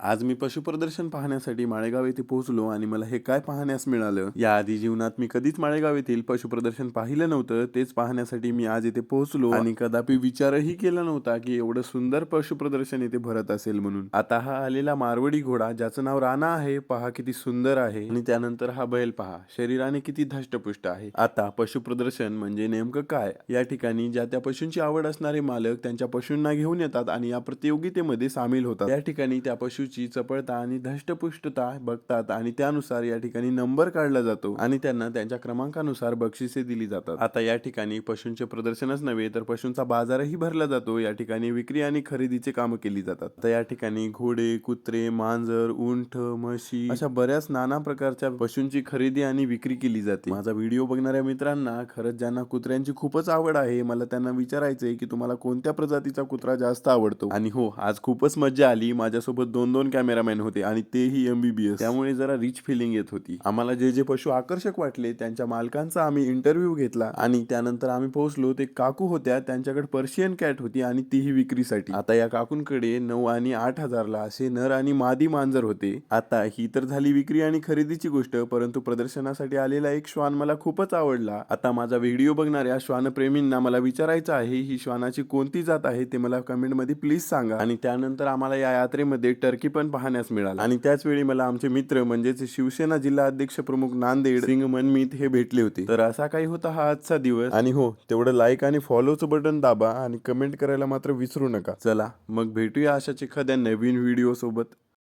आज मी पशु प्रदर्शन पाहण्यासाठी माळेगाव येथे पोहोचलो आणि मला हे काय पाहण्यास मिळालं? याआधी जीवनात मी कधीच माळेगाव येथील पशुप्रदर्शन पाहिलं नव्हतं. तेच पाहण्यासाठी मी आज येथे पोहोचलो आणि कदापि विचारही केला नव्हता की एवढं सुंदर पशुप्रदर्शन येथे भरत असेल म्हणून. आता हा आलेला मारवडी घोडा ज्याचं नाव राणा आहे पहा किती सुंदर आहे. आणि त्यानंतर हा बैल पहा शरीराने किती धष्टपुष्ट आहे. आता पशुप्रदर्शन म्हणजे नेमकं काय? या ठिकाणी ज्या त्या पशूंची आवड असणारे मालक त्यांच्या पशूंना घेऊन येतात आणि या प्रतियोगितेमध्ये सामील होतात. या ठिकाणी त्या पशुची चपळता आणि धष्टपुष्टता बघतात आणि त्यानुसार या ठिकाणी नंबर काढला जातो आणि त्यांना त्यांच्या क्रमांकानुसार बक्षिसे दिली जातात. आता या ठिकाणी पशूंचे प्रदर्शनच नव्हे तर पशूंचा बाजारही भरला जातो. या ठिकाणी विक्री आणि खरेदीचे काम केली जातात. तर या ठिकाणी घोडे कुत्रे मांजर उंट म्हशी अशा बऱ्याच नाना प्रकारच्या पशूंची खरेदी आणि विक्री केली जाते. माझा व्हिडिओ बघणाऱ्या मित्रांना खरंच ज्यांना कुत्र्यांची खूपच आवड आहे मला त्यांना विचारायचंय की तुम्हाला कोणत्या प्रजातीचा कुत्रा जास्त आवडतो? आणि हो आज खूपच मज्जा आली. माझ्यासोबत दोन दोन दोन कॅमेरामॅन होते आणि तेही एमबीबीएस त्यामुळे जरा रिच फिलिंग येत होती. आम्हाला जे जे पशु आकर्षक वाटले त्यांच्या मालकांचा आम्ही इंटरव्ह्यू घेतला आणि त्यानंतर आम्ही पोहोचलो. ते काकू होत्या त्यांच्याकडे पर्शियन कॅट होती आणि तीही विक्रीसाठी. आता या काकूंकडे नऊ आणि आठ हजारला असे नर आणि मादी मांजर होते. आता ही तर झाली विक्री आणि खरेदीची गोष्ट परंतु प्रदर्शनासाठी आलेला एक श्वान मला खूपच आवडला. आता माझा व्हिडिओ बघणाऱ्या श्वानप्रेमींना मला विचारायचं आहे ही श्वानाची कोणती जात आहे ते मला कमेंटमध्ये प्लीज सांगा. आणि त्यानंतर आम्हाला या यात्रेमध्ये टर्की पण पाहण्यास मिळाला आणि त्याच वेळी मला आमचे मित्र म्हणजेच शिवसेना जिल्हा अध्यक्ष प्रमुख नांदेड सिंग मनमीत हे भेटले होते. तर असा काही होता हा आजचा दिवस. आणि हो तेवढं लाईक आणि फॉलोचं बटन दाबा आणि कमेंट करायला मात्र विसरू नका. चला मग भेटूया अशाच एखाद्या नवीन व्हिडिओ सोबत.